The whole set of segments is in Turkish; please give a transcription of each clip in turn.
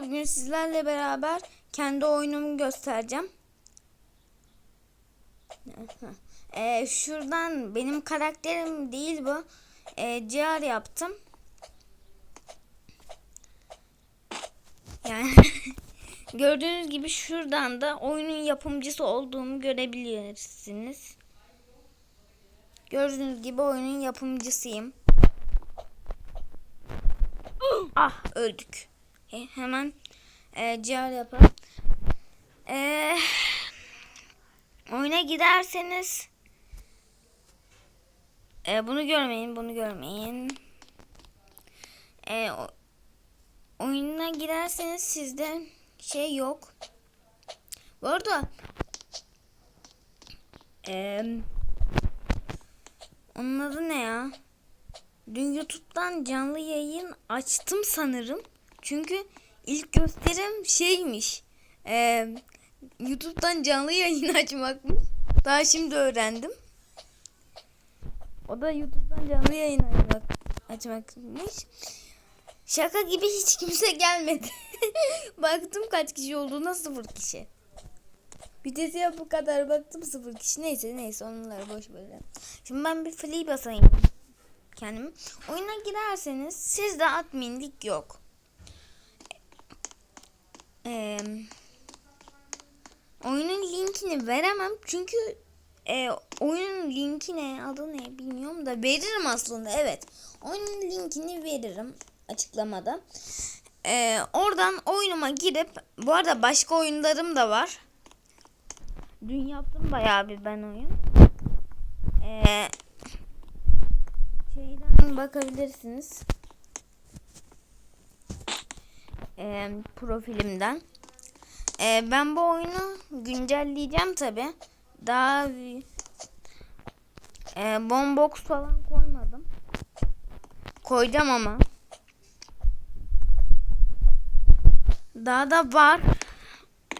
Bugün sizlerle beraber kendi oyunumu göstereceğim. Ee, şuradan benim karakterim değil bu. Ee, CR yaptım. Yani gördüğünüz gibi şuradan da oyunun yapımcısı olduğumu görebilirsiniz. Gördüğünüz gibi oyunun yapımcısıyım. ah öldük. He- hemen e, CR yapalım. E, oyuna giderseniz e, bunu görmeyin, bunu görmeyin. E, o- oyuna girerseniz sizde şey yok. Bu arada e, onun adı ne ya? Dün YouTube'dan canlı yayın açtım sanırım. Çünkü ilk gösterim şeymiş. E, YouTube'dan canlı yayın açmakmış. Daha şimdi öğrendim. O da YouTube'dan canlı yayın açmak, açmakmış. Şaka gibi hiç kimse gelmedi. Baktım kaç kişi olduğuna sıfır kişi. Vitesi ya bu kadar baktım sıfır kişi. Neyse neyse onları boş verelim. Şimdi ben bir free basayım kendimi. Oyuna girerseniz sizde adminlik yok. Ee, oyunun linkini veremem çünkü e, oyunun linki ne adı ne bilmiyorum da veririm aslında evet. Oyunun linkini veririm açıklamada. Ee, oradan oyunuma girip bu arada başka oyunlarım da var. Dün yaptım bayağı bir ben oyun. Ee, şeyden bakabilirsiniz. Ee, profilimden. Ee, ben bu oyunu güncelleyeceğim tabi. Daha e, bombox falan koymadım. Koyacağım ama. Daha da var.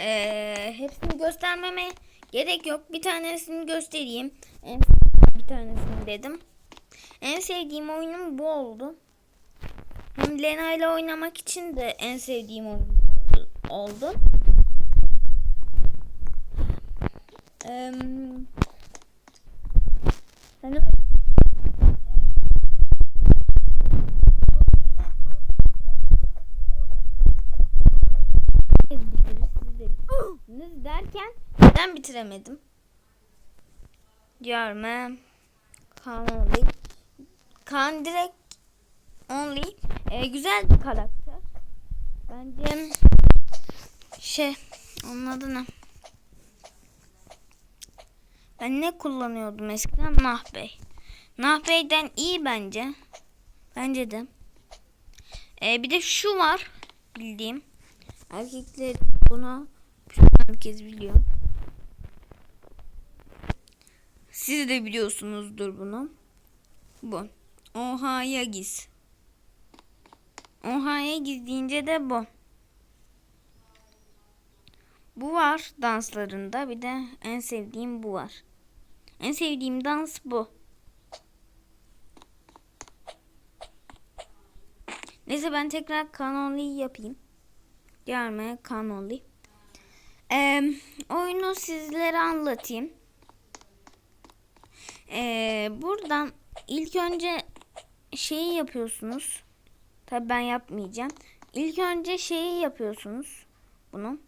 Ee, hepsini göstermeme gerek yok. Bir tanesini göstereyim. En bir tanesini dedim. En sevdiğim oyunum bu oldu. Lena ile oynamak için de en sevdiğim oyun oldu. Hani bitirir derken neden bitiremedim? Görme. Kaan Only. Kaan direkt Only. Ee, güzel bir karakter. Bence şey onun adı ne? Ben ne kullanıyordum eskiden? Nahbey. Nahbey'den iyi bence. Bence de. Ee, bir de şu var bildiğim. Erkekler bunu herkes biliyor. Siz de biliyorsunuzdur bunu. Bu. Oha Yagiz. Oha Yagiz deyince de bu. Bu var danslarında. Bir de en sevdiğim bu var. En sevdiğim dans bu. Neyse ben tekrar kanonluyu yapayım. Gelme kanonlu. Ee, oyunu sizlere anlatayım. Ee, buradan ilk önce şeyi yapıyorsunuz. Tabi ben yapmayacağım. İlk önce şeyi yapıyorsunuz. Bunu.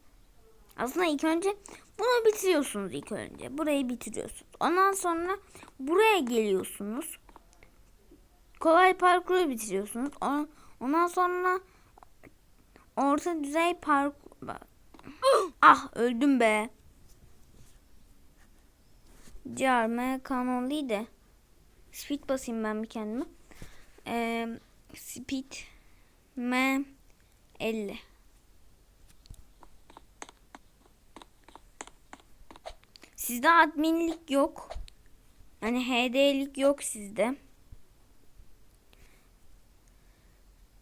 Aslında ilk önce bunu bitiriyorsunuz ilk önce. Burayı bitiriyorsunuz. Ondan sonra buraya geliyorsunuz. Kolay parkuru bitiriyorsunuz. Ondan sonra orta düzey parkur... ah öldüm be. Carme kanonluydu. Speed basayım ben bir kendime. Ee, speed M 50. Sizde adminlik yok. Yani HD'lik yok sizde.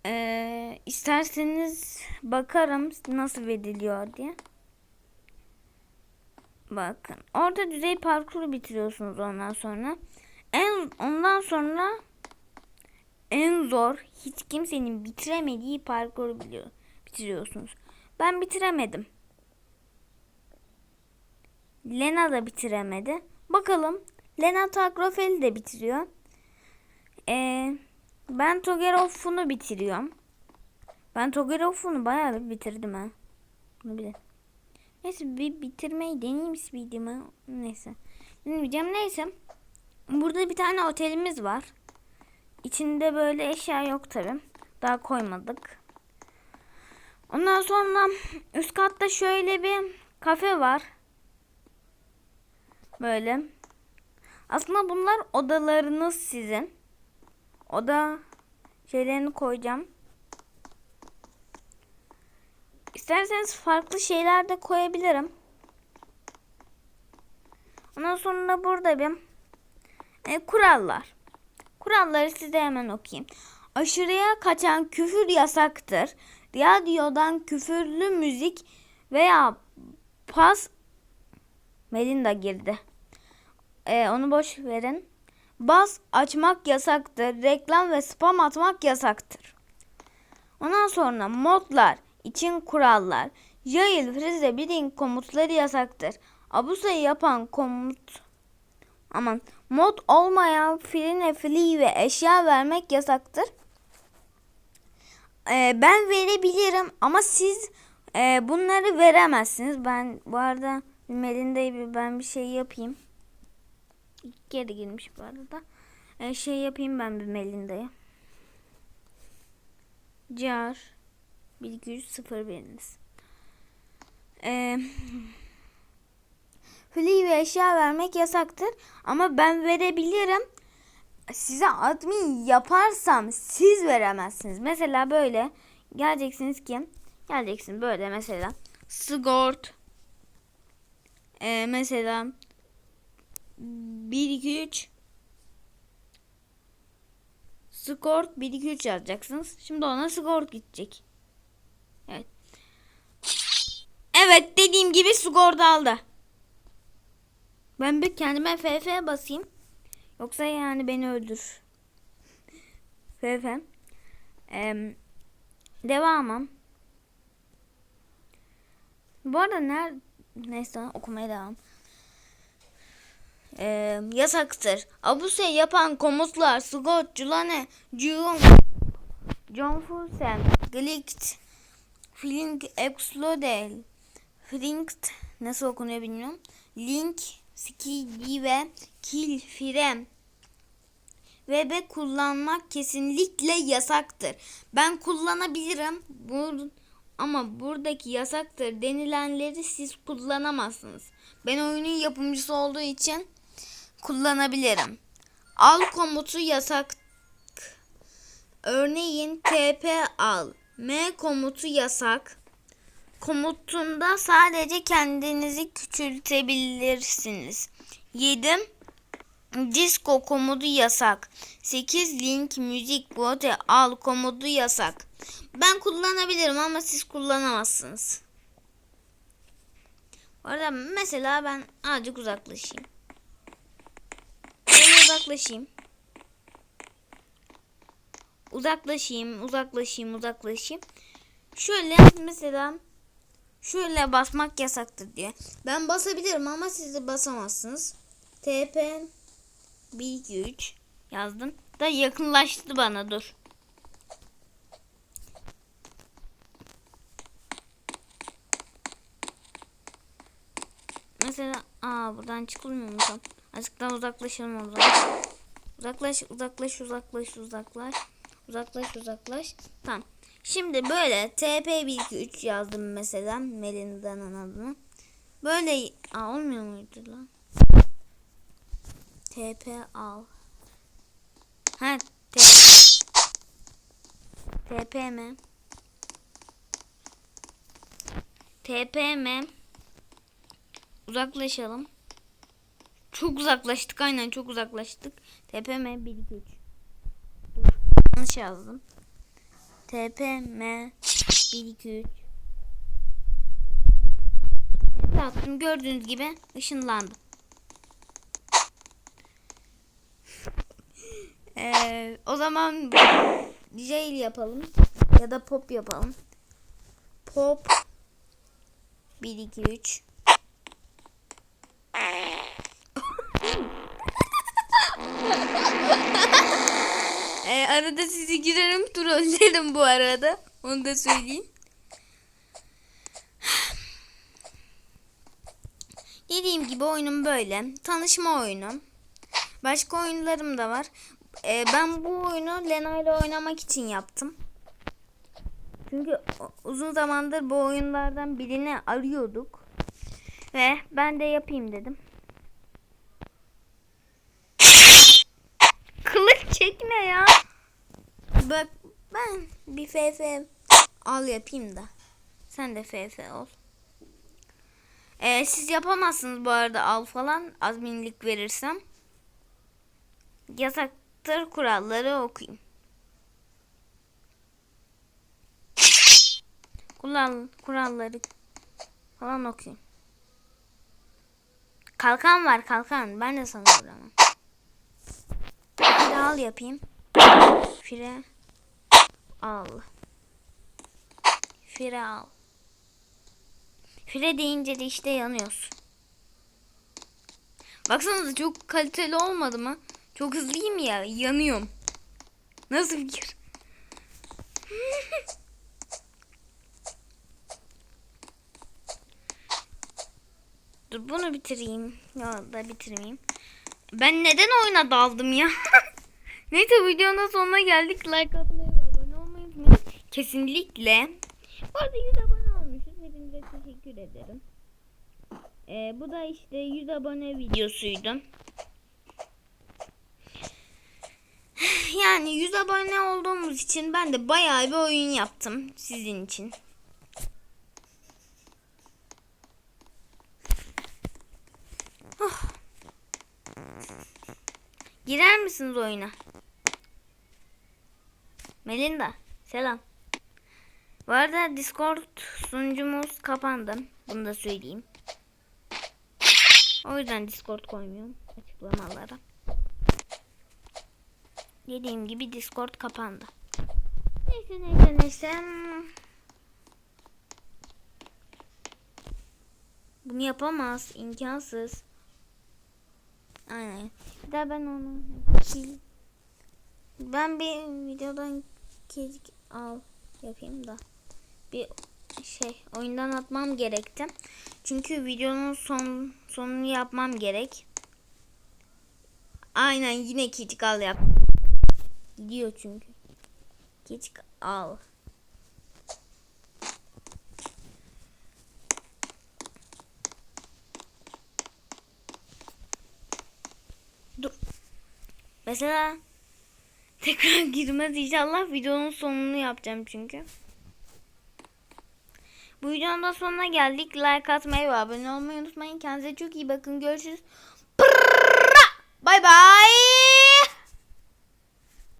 Ee, isterseniz bakarım nasıl veriliyor diye. Bakın. Orta düzey parkuru bitiriyorsunuz ondan sonra. En ondan sonra en zor hiç kimsenin bitiremediği parkuru biliyor. bitiriyorsunuz. Ben bitiremedim. Lena da bitiremedi. Bakalım. Lena Tagrofeli de bitiriyor. Ee, ben Togeroff'unu bitiriyorum. Ben Togeroff'unu bayağı bir bitirdim ha. Bunu bile. Neyse bir bitirmeyi deneyeyim speed'imi. Neyse. Deneyeceğim neyse. Burada bir tane otelimiz var. İçinde böyle eşya yok tabi. Daha koymadık. Ondan sonra üst katta şöyle bir kafe var. Böyle. Aslında bunlar odalarınız sizin. Oda şeylerini koyacağım. İsterseniz farklı şeyler de koyabilirim. Ondan sonra burada bir e, kurallar. Kuralları size hemen okuyayım. Aşırıya kaçan küfür yasaktır. Radyodan küfürlü müzik veya pas Melinda girdi. E, onu boş verin. Bas açmak yasaktır. Reklam ve spam atmak yasaktır. Ondan sonra modlar için kurallar. Jail, freeze, bidding komutları yasaktır. Abusayı yapan komut aman mod olmayan filine fili ve eşya vermek yasaktır. Ee, ben verebilirim ama siz e, bunları veremezsiniz. Ben bu arada Melinde ben bir şey yapayım. İlk kere girmiş bu arada. Ee, şey yapayım ben bir Melinda'ya. Car 1200 biriniz. Fli ve eşya vermek yasaktır ama ben verebilirim. Size admin yaparsam siz veremezsiniz. Mesela böyle geleceksiniz ki geleceksin böyle mesela Skort ee, mesela 1 2 3 Skort 1 2 3 yazacaksınız. Şimdi ona skort gidecek. Evet. Evet dediğim gibi skort aldı. Ben bir kendime FF basayım. Yoksa yani beni öldür. FF. Ee, devamım. Bu arada ner neyse okumaya devam. Ee, yasaktır. Abuse yapan komutlar Scott, Julane, Jung, John Fulsen, Glict, Flink, Explode, Flinkt nasıl okunuyor bilmiyorum. Link, Skidi ve Kill, Frem ve be kullanmak kesinlikle yasaktır. Ben kullanabilirim. Bu ama buradaki yasaktır denilenleri siz kullanamazsınız. Ben oyunun yapımcısı olduğu için kullanabilirim. Al komutu yasak. Örneğin TP al. M komutu yasak. Komutunda sadece kendinizi küçültebilirsiniz. 7. Disco komodu yasak. 8 link müzik bote al komodu yasak. Ben kullanabilirim ama siz kullanamazsınız. Bu arada mesela ben azıcık uzaklaşayım. Ben uzaklaşayım. Uzaklaşayım, uzaklaşayım, uzaklaşayım. Şöyle mesela şöyle basmak yasaktır diye. Ben basabilirim ama siz de basamazsınız. TP 1 2 3 yazdım. Da yakınlaştı bana dur. Mesela aa buradan çıkılmıyor mu tam? Azıcık daha uzaklaşalım o zaman. Uzaklaş, uzaklaş, uzaklaş, uzaklaş. Uzaklaş, uzaklaş. Tamam. Şimdi böyle TP123 yazdım mesela Melinda'nın adını. Böyle aa, olmuyor muydu lan? TP al. Ha T TP mi? TP mi? Uzaklaşalım. Çok uzaklaştık aynen çok uzaklaştık. TPM 1 2 3. Yanlış yazdım. TPM 1 2 3. TP attım gördüğünüz gibi ışınlandım. Ee, o zaman jail yapalım ya da pop yapalım. Hop. 1 2 3. arada sizi girerim trollerim bu arada. Onu da söyleyeyim. Dediğim gibi oyunum böyle. Tanışma oyunu. Başka oyunlarım da var. Ee, ben bu oyunu Lena ile oynamak için yaptım. Çünkü uzun zamandır bu oyunlardan birini arıyorduk. Ve ben de yapayım dedim. Kılıç çekme ya. Bak ben bir FF al yapayım da. Sen de FF ol. Ee, siz yapamazsınız bu arada al falan adminlik verirsem. Yasaktır kuralları okuyayım. Kural, kuralları falan okuyayım. Kalkan var kalkan. Ben de sana vuramam. Fire al yapayım. Fire al. Fire al. Fire deyince de işte yanıyorsun. Baksanıza çok kaliteli olmadı mı? Çok hızlıyım ya yanıyorum. Nasıl fikir? Dur bunu bitireyim. Ya da bitirmeyeyim. Ben neden oyuna daldım ya? Neyse videonun sonuna geldik. Like atmayı ve abone olmayı unutmayın. Kesinlikle. Bu arada 100 abone olmuşuz. Hepinize teşekkür ederim. Ee, bu da işte 100 abone videosuydu. Yani 100 abone olduğumuz için ben de bayağı bir oyun yaptım sizin için. Oh. Girer misiniz oyuna? Melinda, selam. Bu arada Discord sunucumuz kapandı. Bunu da söyleyeyim. O yüzden Discord koymuyorum açıklamalara. Dediğim gibi Discord kapandı. Neyse neyse neyse. Bunu yapamaz. imkansız. Aynen. Bir daha ben onu Ben bir videodan kezik al yapayım da. Bir şey oyundan atmam gerekti. Çünkü videonun son sonunu yapmam gerek. Aynen yine kezik al yap. Gidiyor çünkü. Kezik al. Dur. Mesela tekrar girmez inşallah videonun sonunu yapacağım çünkü. Bu videonun da sonuna geldik. Like atmayı ve abone olmayı unutmayın. Kendinize çok iyi bakın. Görüşürüz. Bay bay.